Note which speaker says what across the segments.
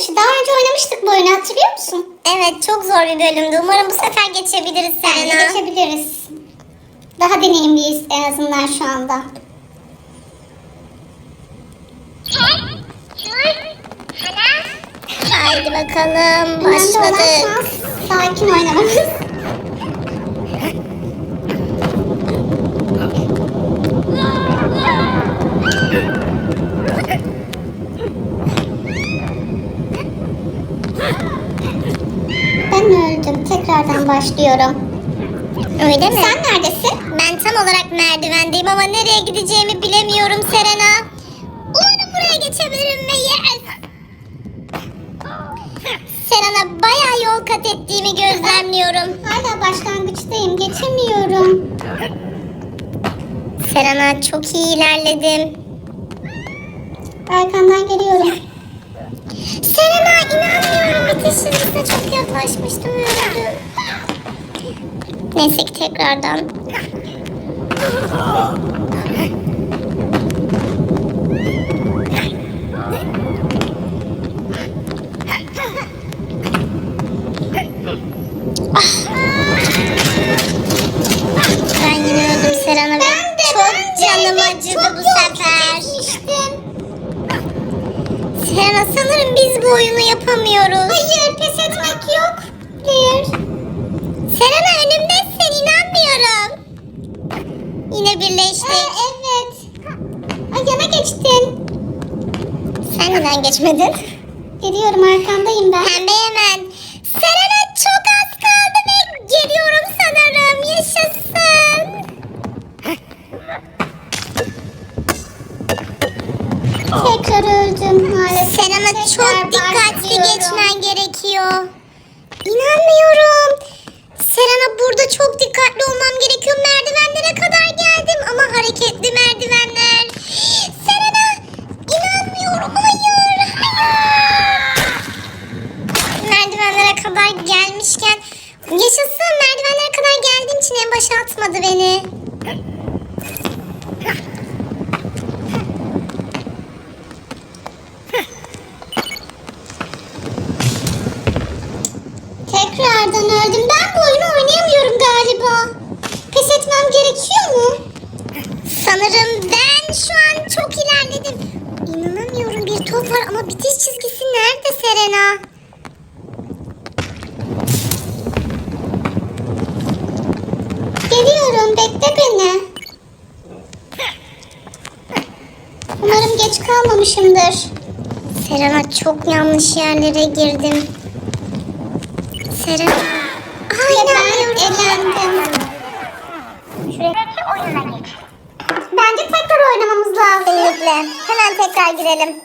Speaker 1: yarışı. Daha önce oynamıştık bu oyunu hatırlıyor musun?
Speaker 2: Evet çok zor bir bölümdü. Umarım bu sefer geçebiliriz Serena.
Speaker 1: geçebiliriz. Daha deneyimliyiz en azından şu anda.
Speaker 2: Haydi bakalım başladık.
Speaker 1: sakin oynamamız. Ben öldüm. Tekrardan başlıyorum.
Speaker 2: Öyle mi?
Speaker 1: Sen neredesin?
Speaker 2: Ben tam olarak merdivendeyim ama nereye gideceğimi bilemiyorum Serena. Umarım buraya geçebilirim ve yes. Serena bayağı yol kat ettiğimi gözlemliyorum.
Speaker 1: Hala başlangıçtayım. Geçemiyorum.
Speaker 2: Serena çok iyi ilerledim.
Speaker 1: Arkandan geliyorum.
Speaker 2: Serena inanmıyorum bitişinize çok yaklaşmıştım öldüm. Neyse ki tekrardan. Ben yine öldüm Serena ve çok canım acıdı bu sefer. Serena sanırım biz bu oyunu yapamıyoruz.
Speaker 1: Hayır pes etmek yok. Hayır.
Speaker 2: Serena önümdesin inanmıyorum. Yine birleştik.
Speaker 1: Aa, evet. Ay yana geçtin.
Speaker 2: Sen neden geçmedin?
Speaker 1: Geliyorum arkandayım ben.
Speaker 2: Pembe hemen. Serena çok az kaldı ve geliyorum sanırım. Yaşasın.
Speaker 1: Tekrar öldüm maalesef.
Speaker 2: Serena çok dikkatli geçmen gerekiyor. İnanmıyorum. Serena burada çok dikkatli olmam gerekiyor. Merdivenlere kadar geldim ama hareketli merdivenler. Serena inanmıyorum. Hayır. Hayır. Merdivenlere kadar gelmişken yaşasın merdivenlere kadar geldiğim için en başa atmadı beni.
Speaker 1: Tekrardan öldüm. Ben bu oyunu oynayamıyorum galiba. Pes etmem gerekiyor mu?
Speaker 2: Sanırım ben şu an çok ilerledim. İnanamıyorum bir top var ama bitiş çizgisi nerede Serena?
Speaker 1: Geliyorum. Bekle beni. Umarım geç kalmamışımdır.
Speaker 2: Serena çok yanlış yerlere girdim. Serena. Ay
Speaker 1: Ve ben elendim.
Speaker 2: Şuradaki oyuna.
Speaker 1: Bence tekrar oynamamız lazım.
Speaker 2: Kesinlikle. Hemen tekrar girelim.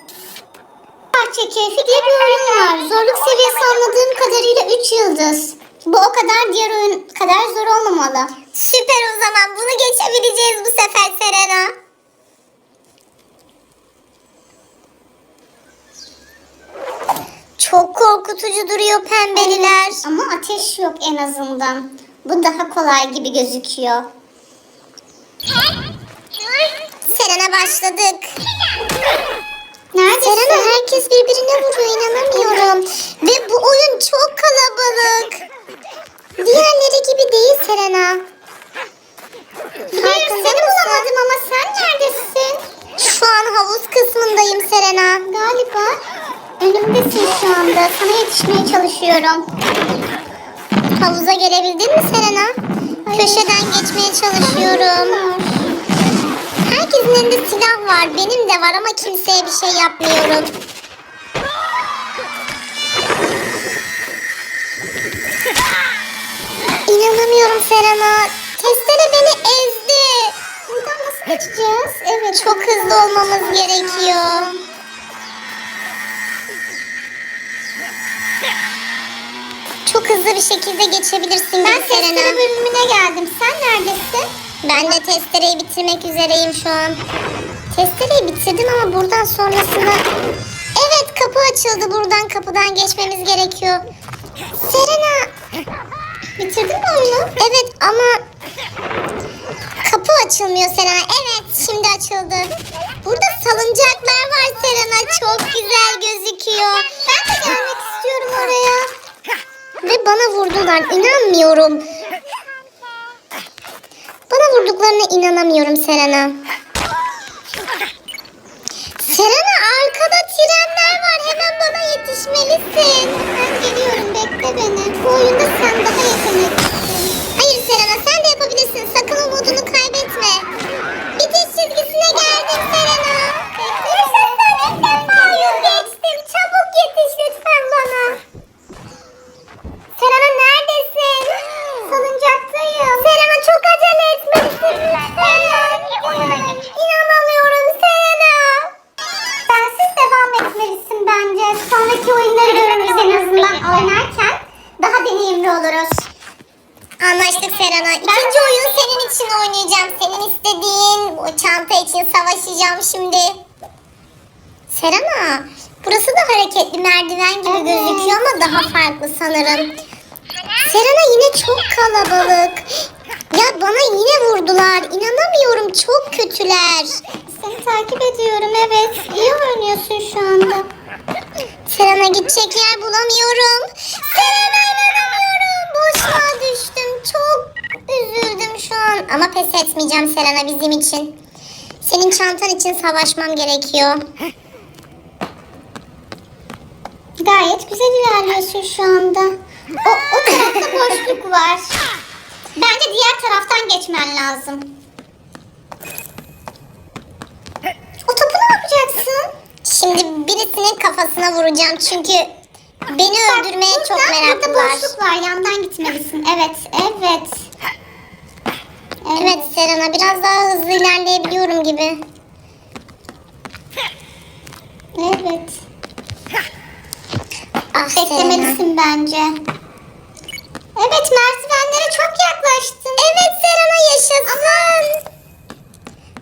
Speaker 1: Parça keyfi diye bir oyun var. Zorluk seviyesi anladığım kadarıyla 3 yıldız. Bu o kadar diğer oyun kadar zor olmamalı.
Speaker 2: Süper o zaman bunu geçebileceğiz bu sefer Serena. Çok korkutucu duruyor pembeliler.
Speaker 1: Ama ateş yok en azından. Bu daha kolay gibi gözüküyor.
Speaker 2: Serena başladık.
Speaker 1: Neredesin?
Speaker 2: Serena herkes birbirine vuruyor inanamıyorum. Ve bu oyun çok kalabalık. Diğerleri gibi değil Serena.
Speaker 1: Hayır seni bulamadım ama sen neredesin?
Speaker 2: Şu an havuz kısmındayım Serena.
Speaker 1: Galiba önümdesin şu anda. Sana yetişmeye çalışıyorum.
Speaker 2: Havuza gelebildin mi Serena? Köşeden geçmeye çalışıyorum. Herkesin elinde silah var. Benim de var ama kimseye bir şey yapmıyorum. İnanamıyorum Serena. Testere beni ezdi.
Speaker 1: Buradan nasıl geçeceğiz? Evet.
Speaker 2: Çok hızlı olmamız gerekiyor. Çok hızlı bir şekilde geçebilirsin
Speaker 1: Ben
Speaker 2: Serena.
Speaker 1: testere bölümüne geldim. Sen neredesin?
Speaker 2: Ben de testereyi bitirmek üzereyim şu an. Testereyi bitirdim ama buradan sonrasında... Evet kapı açıldı. Buradan kapıdan geçmemiz gerekiyor. Serena.
Speaker 1: Bitirdin mi oyunu?
Speaker 2: Evet ama... Kapı açılmıyor Serena. Evet şimdi açıldı. Burada salıncaklar var Serena. Çok güzel gözüküyor.
Speaker 1: Ben de
Speaker 2: bana vurdular. İnanmıyorum. Bana vurduklarına inanamıyorum Serena. Serena arkada trenler var. Hemen bana yetişmelisin.
Speaker 1: Ben geliyorum bekle beni. Bu oyunda sen daha yeteneklisin. Oyunları görürüz en azından oynarken. Daha deneyimli oluruz.
Speaker 2: Anlaştık Serena. İkinci oyun senin için oynayacağım. Senin istediğin o çanta için savaşacağım şimdi. Serena, burası da hareketli merdiven gibi
Speaker 1: Evet.
Speaker 2: gözüküyor ama daha farklı sanırım. Serena yine çok kalabalık. Ya bana yine vurdular. İnanamıyorum çok kötüler.
Speaker 1: Seni takip ediyorum evet. İyi oynuyorsun şu anda.
Speaker 2: Serena gidecek yer bulamıyorum. Serena inanamıyorum. Boşluğa düştüm. Çok üzüldüm şu an. Ama pes etmeyeceğim Serena bizim için. Senin çantan için savaşmam gerekiyor.
Speaker 1: Gayet güzel ilerliyorsun şu anda. O, o tarafta boşluk var. Bence diğer taraftan geçmen lazım. O topu ne yapacaksın?
Speaker 2: Şimdi birisinin kafasına vuracağım çünkü beni öldürmeye
Speaker 1: Bak,
Speaker 2: çok
Speaker 1: burada- Burada
Speaker 2: meraklılar.
Speaker 1: boşluk var. Yandan gitmelisin. Evet, evet.
Speaker 2: Evet Serena biraz daha hızlı ilerleyebiliyorum gibi.
Speaker 1: Evet.
Speaker 2: Ah Serena.
Speaker 1: Beklemelisin bence. Evet, merdivenlere çok yaklaştın.
Speaker 2: Evet Serena yaşasın.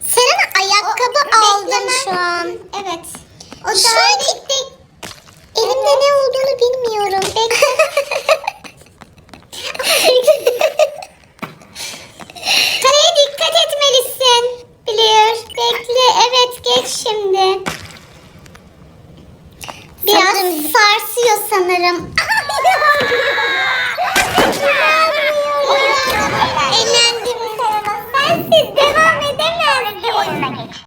Speaker 2: Serena ayakkabı
Speaker 1: O-
Speaker 2: aldım
Speaker 1: beklemen-
Speaker 2: şu an.
Speaker 1: O
Speaker 2: tarihte elimde ne olduğunu bilmiyorum.
Speaker 1: Kareye dikkat etmelisin. Biliyor. Bekle. Evet geç şimdi. Biraz sarsıyor sanırım. Eğlendim. Ben devam edemezsiniz.